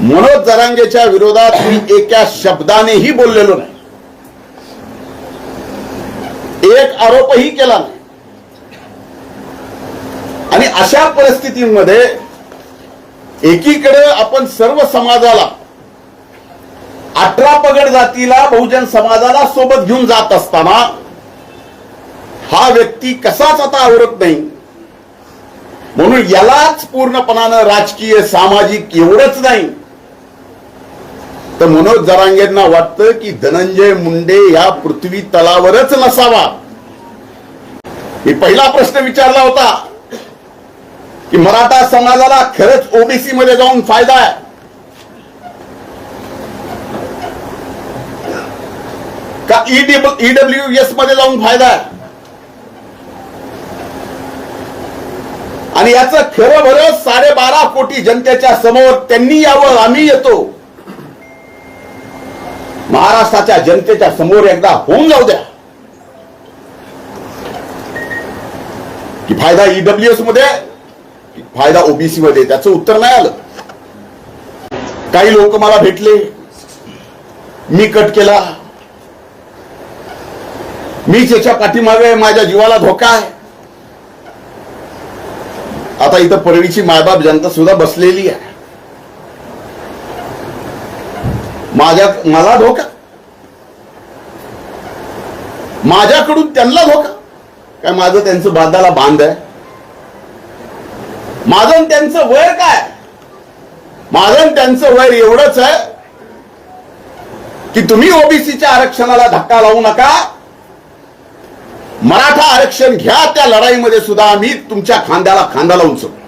मनोज जरांगेच्या विरोधात मी एका शब्दानेही बोललेलो नाही. एक आरोपही केला नाही. आणि अशा परिस्थितीमध्ये एकीकडे आपण सर्व समाजाला अठरा पगड जातीला बहुजन समाजाला सोबत घेऊन जात असताना हा व्यक्ती कसाच आता आवडत नाही? म्हणून यालाच पूर्णपणानं राजकीय सामाजिक एवढंच नाही. तर मनोज जरांगेंना वाटतं की धनंजय मुंडे या पृथ्वी तलावरच नसावा. मी पहिला प्रश्न विचारला होता की मराठा समाजाला खरंच ओबीसी मध्ये जाऊन फायदा आहे? का ईडब्ल्यू एसमध्ये जाऊन फायदा आहे? आणि याचं खरं भर साडेबारा कोटी जनतेच्या समोर त्यांनी यावं आम्ही येतो. महाराष्ट्राच्या जनतेच्या समोर एकदा होऊन जाऊ द्या. की फायदा ईडब्ल्यूएसमध्ये फायदा ओबीसी मध्ये त्याचं उत्तर नाही आलं. काही लोक मला भेटले. मी कट केला. मीच याच्या पाठीमागे माझ्या जीवाला धोका आहे. आता इथं परळीची मायबाप जनता सुद्धा बसलेली आहे. माझ्या मला धोका. माझ्याकडून त्यांना धोका. काय माझं त्यांचं बांधाला बांध आहे? माझं त्यांचं वय काय? माझं त्यांचं वय एवढंच आहे की तुम्ही ओबीसीच्या आरक्षणाला धक्का लावू नका. मराठा आरक्षण घ्या त्या लढाईमध्ये सुद्धा आम्ही तुमच्या खांद्याला खांदा लावून शकतो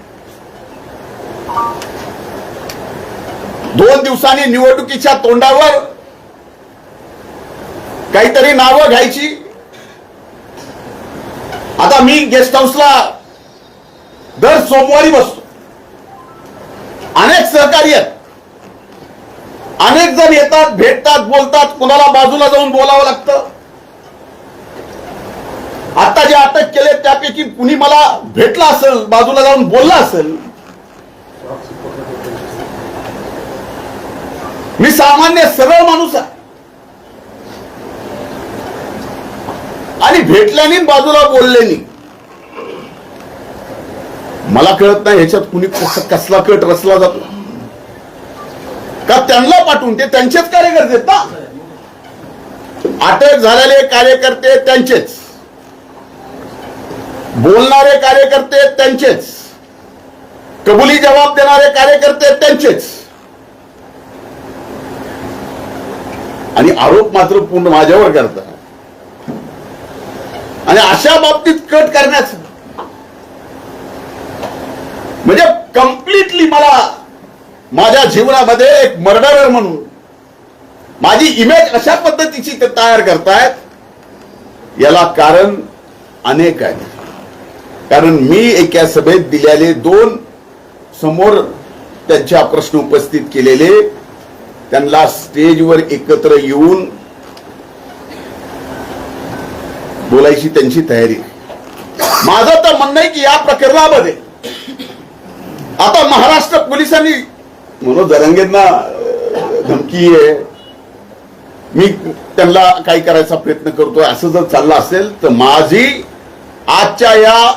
दोन दिवसांनी निवडणुकीच्या तोंडावर काहीतरी नावं घ्यायची आता मी गेस्ट हाऊसला दर सोमवारी बसतो. अनेक सहकारी आहेत. अनेक जण येतात भेटतात बोलतात कुणाला बाजूला जाऊन बोलावं लागतं. आता जे अटक केले त्यापैकी कुणी मला भेटला असेल बाजूला जाऊन बोलला असेल मी सामान्य सरळ माणूस आहे आणि भेटल्याने बाजूला बोलल्याने. मला कळत नाही ह्याच्यात कुणी कसला कट रचला जातो. का त्यांना पाठवून ते त्यांचेच कार्यकर्ते ना? अटक झालेले कार्यकर्ते त्यांचेच. बोलणारे कार्यकर्ते त्यांचेच. कबुली जबाब देणारे कार्यकर्ते त्यांचेच. आणि आरोप मात्र पूर्ण माझ्यावर करतात. आणि अशा बाबतीत कट करण्याचं. म्हणजे कम्प्लिटली मला माझ्या जीवनामध्ये एक मर्डरर म्हणून माझी इमेज अशा पद्धतीची ते तयार करतायत. याला कारण अनेक आहे कारण मी एका सभेत दिलेले दोन समोर त्यांच्या प्रश्न उपस्थित केलेले त्यांना स्टेजवर एकत्र येऊन बोलायची त्यांची तयारी. माझं तर म्हणणं आहे की या प्रकरणामध्ये आता महाराष्ट्र पोलिसांनी मनोज दरंगेंना धमकी आहे. मी त्यांना काही करायचा प्रयत्न करतोय. असं जर चाललं असेल तर माझी आजच्या या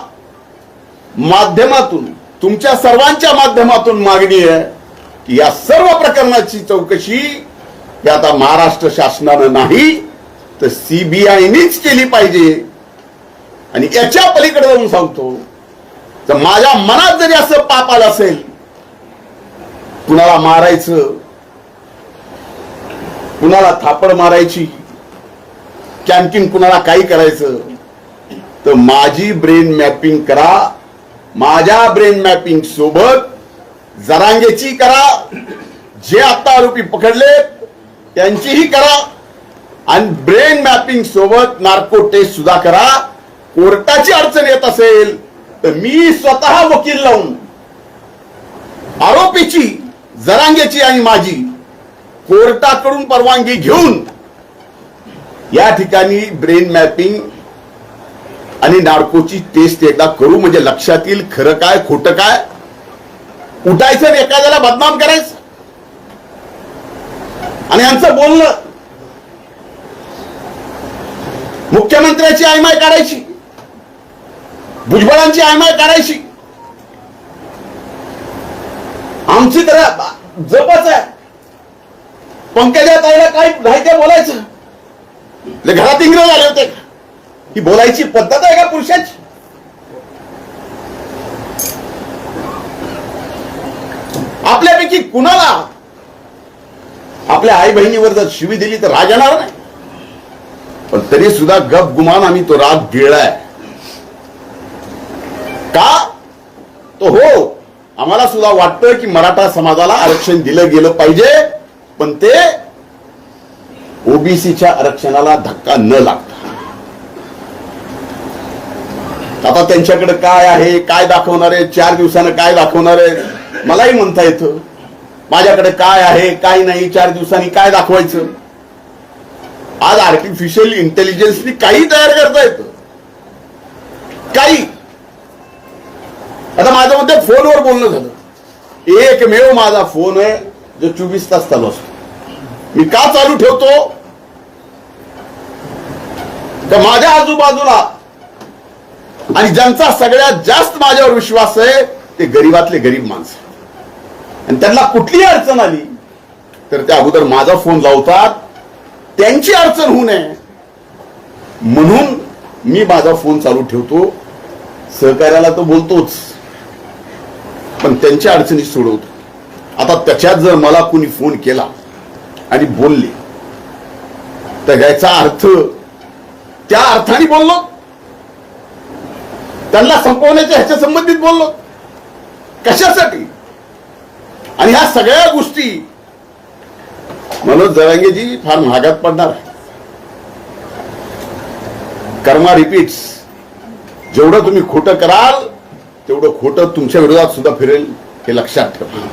माध्यमातून तुमच्या सर्वांच्या माध्यमातून मागणी आहे की या सर्व प्रकरणाची चौकशी ही आता महाराष्ट्र शासनानं नाही तर सीबीआयनीच केली पाहिजे. आणि याच्या पलीकडे जाऊन सांगतो. तर माझ्या मनात जरी असं पाप आलं असेल कुणाला मारायचं कुणाला थापड मारायची कॅन्टीन कुणाला काही करायचं तर माझी ब्रेन मॅपिंग करा. माझ्या ब्रेन मॅपिंग सोबत जरांगेची करा. जे आता आरोपी पकडले त्यांचीही करा. आणि ब्रेन मॅपिंग सोबत नार्को टेस्ट सुद्धा करा. कोर्टाची अडचण येत असेल तर मी स्वतः वकील लावून आरोपीची जरांगेची आणि माझी कोर्टाकडून परवानगी घेऊन या ठिकाणी ब्रेन मॅपिंग आणि नार्कोची टेस्ट एकदा करू. म्हणजे लक्षात येईल खरं काय खोटं काय? उठायचं एखाद्याला बदनाम करायचं. आणि यांचं बोलणं मुख्यमंत्र्याची आयमाय काढायची. भुजबळांची आयमाय काढायची. आमची तर जपच आहे. पंकजा ताईला काही नाही ते बोलायचं. घरात इंग्रज आले होते. ही बोलायची पद्धत आहे का पुरुषाची? आपल्यापैकी कुणाला आपल्या आई बहिणीवर जर शिवी दिली तर राग येणार नाही. पण तरी सुद्धा गप गुमान आम्ही तो राग गिळलाय का? तो हो आम्हाला सुद्धा वाटतं की मराठा समाजाला आरक्षण दिलं गेलं पाहिजे पण ते ओबीसीच्या आरक्षणाला धक्का न लागता. आता त्यांच्याकडे काय आहे काय दाखवणार आहे चार दिवसानं काय दाखवणार आहे मलाही म्हणता येतं. माझ्याकडे काय आहे काय नाही चार दिवसांनी काय दाखवायचं? आज आर्टिफिशियल इंटेलिजन्सनी काही तयार करता येतं. काही. आता माझ्या मध्ये फोनवर बोलणं झालं. एकमेव माझा फोन आहे जो चोवीस तास चालू असतो. मी का चालू ठेवतो? तर माझ्या आजूबाजूला आणि ज्यांचा सगळ्यात जास्त माझ्यावर विश्वास आहे ते गरीबातले गरीब माणसं. आणि त्यांना कुठलीही अडचण आली तर त्या अगोदर माझा फोन लावतात त्यांची अडचण होऊ नये. म्हणून मी माझा फोन चालू ठेवतो. सहकार्याला तर बोलतोच. पण त्यांच्या अडचणी सोडवतो. आता त्याच्यात जर मला कुणी फोन केला आणि बोलले तर याचा अर्थ त्या अर्थाने बोललो. त्यांना संपवण्याच्या ह्याच्या संबंधित बोललो. कशासाठी? आणि ह्या सगळ्या गोष्टी मनोज जरांगेजी फार महागात पडणार आहे. कर्मा रिपीट्स जेवढं तुम्ही खोटं कराल तेवढं खोटं तुमच्या विरोधात सुद्धा फिरेल हे लक्षात ठेवा.